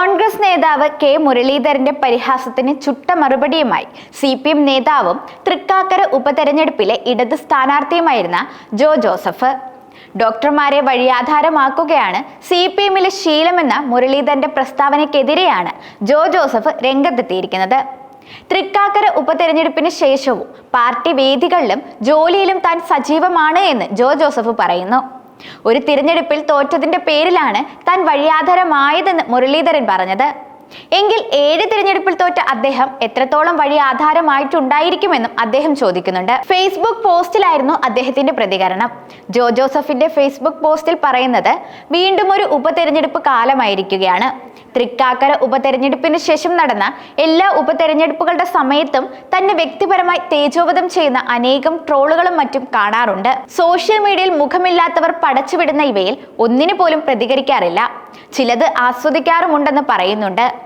കോൺഗ്രസ് നേതാവ് കെ മുരളീധരന്റെ പരിഹാസത്തിന് ചുട്ട മറുപടിയുമായി സി പി എം നേതാവും തൃക്കാക്കര ഉപതെരഞ്ഞെടുപ്പിലെ ഇടത് സ്ഥാനാർത്ഥിയുമായിരുന്ന ജോ ജോസഫ്. ഡോക്ടർമാരെ വഴിയാധാരമാക്കുകയാണ് സി പി എമ്മിലെ ശീലമെന്ന മുരളീധരന്റെ പ്രസ്താവനയ്ക്കെതിരെയാണ് ജോ ജോസഫ് രംഗത്തെത്തിയിരിക്കുന്നത്. തൃക്കാക്കര ഉപതെരഞ്ഞെടുപ്പിന് ശേഷവും പാർട്ടി വേദികളിലും ജോലിയിലും താൻ സജീവമാണ് എന്ന് ജോ ജോസഫ് പറയുന്നു. ഒരു തിരഞ്ഞെടുപ്പിൽ തോറ്റതിന്റെ പേരിലാണ് താൻ വഴിയാധാരമായതെന്ന് മുരളീധരൻ പറഞ്ഞത്. എങ്കിൽ ഏഴ് തിരഞ്ഞെടുപ്പിൽ തോറ്റ അദ്ദേഹം എത്രത്തോളം വഴി ആധാരമായിട്ടുണ്ടായിരിക്കുമെന്നും അദ്ദേഹം ചോദിക്കുന്നുണ്ട്. ഫേസ്ബുക്ക് പോസ്റ്റിലായിരുന്നു അദ്ദേഹത്തിന്റെ പ്രതികരണം. ജോ ജോസഫിന്റെ ഫേസ്ബുക്ക് പോസ്റ്റിൽ പറയുന്നത് വീണ്ടും ഒരു ഉപതെരഞ്ഞെടുപ്പ് കാലമായിരിക്കുകയാണ്. തൃക്കാക്കര ഉപതെരഞ്ഞെടുപ്പിന് ശേഷം നടന്ന എല്ലാ ഉപതെരഞ്ഞെടുപ്പുകളുടെ സമയത്തും തന്നെ വ്യക്തിപരമായി തേജോവധം ചെയ്യുന്ന അനേകം ട്രോളുകളും മറ്റും കാണാറുണ്ട്. സോഷ്യൽ മീഡിയയിൽ മുഖമില്ലാത്തവർ പടച്ചുവിടുന്ന ഇവയിൽ ഒന്നിനു പോലും പ്രതികരിക്കാറില്ല. ചിലത് ആസ്വദിക്കാറുമുണ്ടെന്ന് പറയുന്നുണ്ട്.